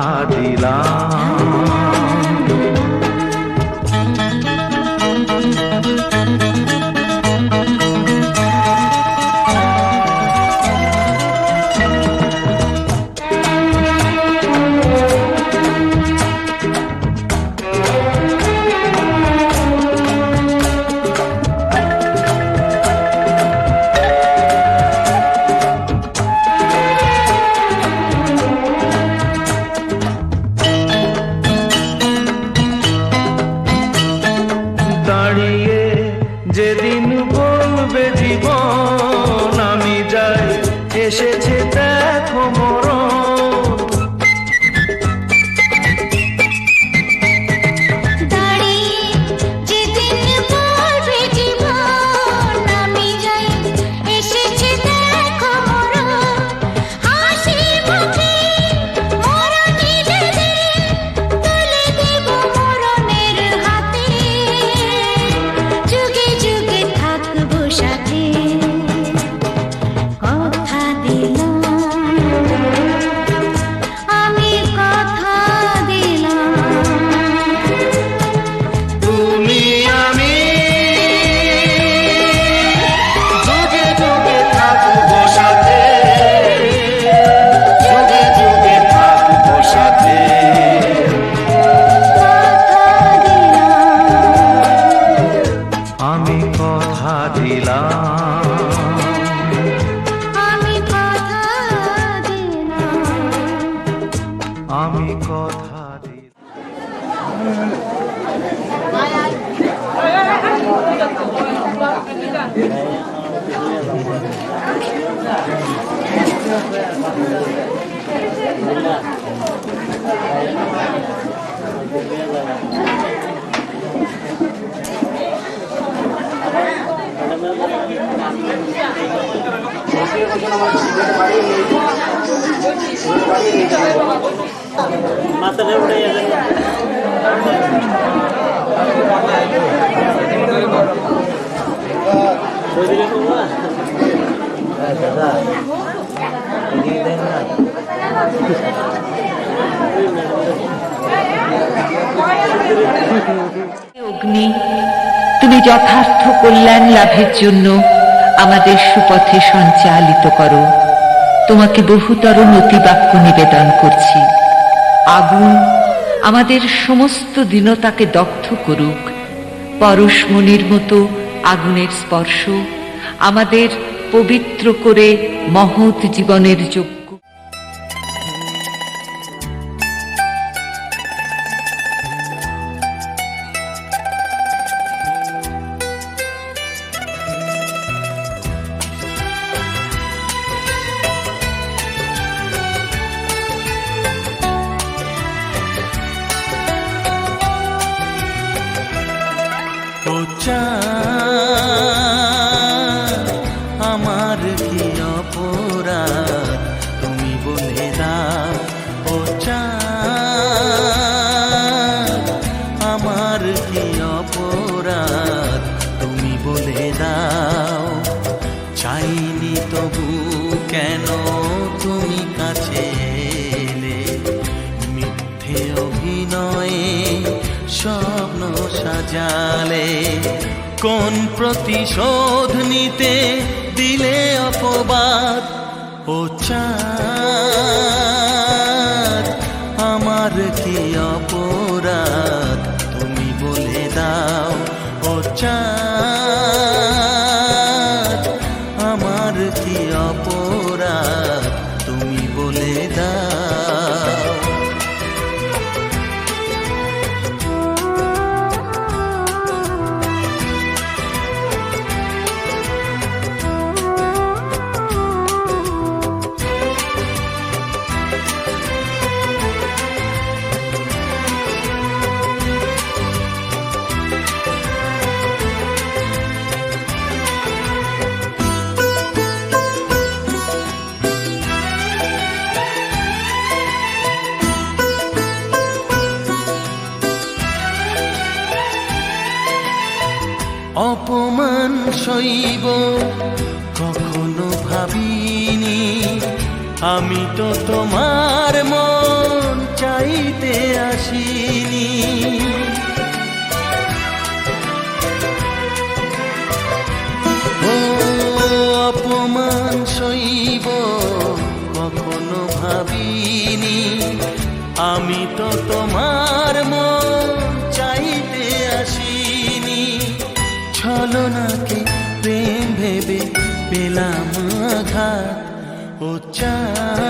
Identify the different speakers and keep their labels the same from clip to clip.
Speaker 1: আর
Speaker 2: অগ্নি তুমি যথার্থ কল্যাণ লাভের জন্য আমাদের সুপথে সঞ্চালিত করো। তোমাকে বহুতর নতি বাক্য নিবেদন করছি। আগুন আমাদের সমস্ত দীনতাকে দগ্ধ করুক। পরশমণির মতো আগুনের স্পর্শ আমাদের পবিত্র করে মহৎ জীবনের যোগ্য
Speaker 3: আমার কি অপরাধ? তুমি বলে দাও ও আমার কি অপরাধ? তুমি বলে দাও চাইনি তবু কেন তুমি কাছে এলে?
Speaker 4: অভিনয়ে স্বপ্ন সাজালে কোন প্রতিশোধ নিতে দিলে অপবাদ? ও আমার কি অপরাধ? তুমি বলে দাও ও চাঁদ। সইব কখনো ভাবিনি। আমি তো তোমার মন চাইতে আসিনি। ও অপমান সইব কখনো ভাবিনি। আমি তো ও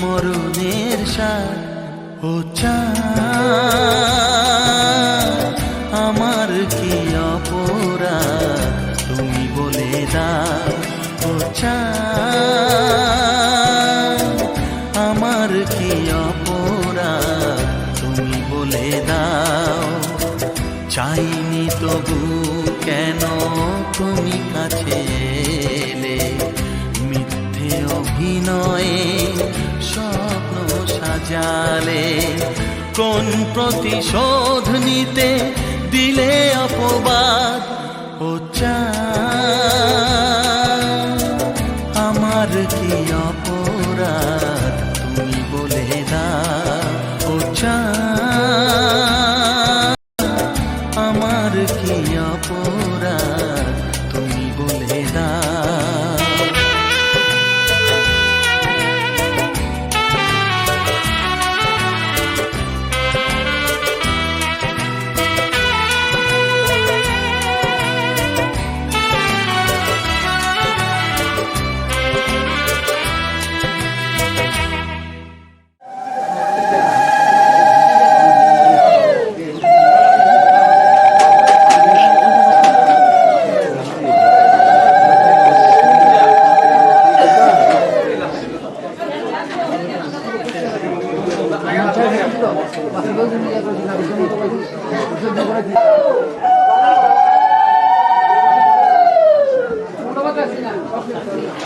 Speaker 4: মরণের ও চাঁদ, আমার কি অপরাধ? তুমি বলে দাও ও চাঁদ, আমার কি অপরাধ? তুমি বলে দাও। চাইনি তবু কেন তুমি সাজালে কোন প্রতিশোধ নিতে দিলে অপবাদ?
Speaker 3: Thank you.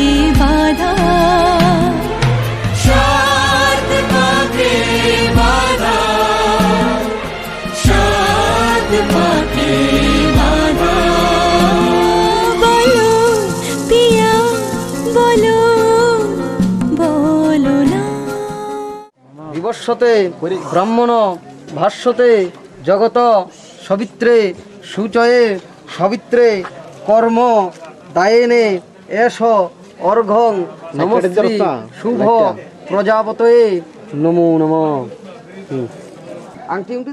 Speaker 5: বিবস্বতে ব্রাহ্মণ ভাষ্যতে জগত সবিত্রে সুচয়ে সবিত্রে কর্ম দায়েনে এস অর্ঘং নমস্ত্রী শুভ প্রজাপতয়ে। নমো নম। আংটি উংটি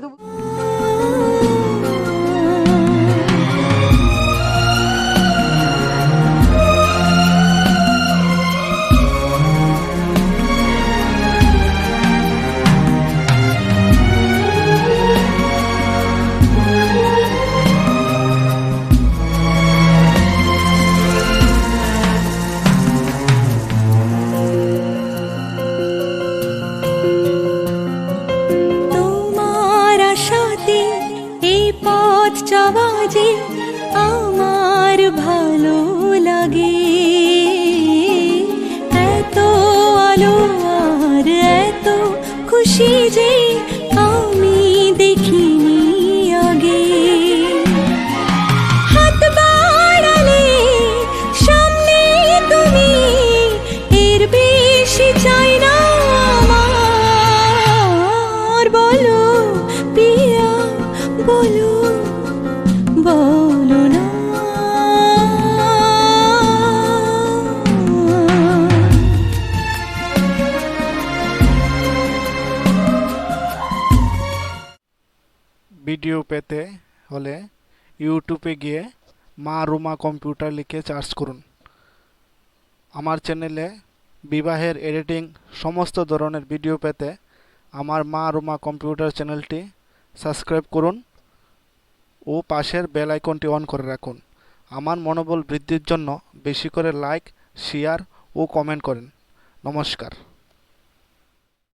Speaker 6: ভিডিও পেতে হলে ইউটিউবে গিয়ে মা রুমা কম্পিউটার লিখে সার্চ করুন। আমার চ্যানেলে বিবাহের এডিটিং সমস্ত ধরনের ভিডিও পেতে আমার মা রুমা কম্পিউটার চ্যানেলটি সাবস্ক্রাইব করুন ও পাশের বেল আইকনটি অন করে রাখুন। আমার মনোবল বৃদ্ধির জন্য বেশি করে লাইক, শেয়ার ও কমেন্ট করেন। নমস্কার।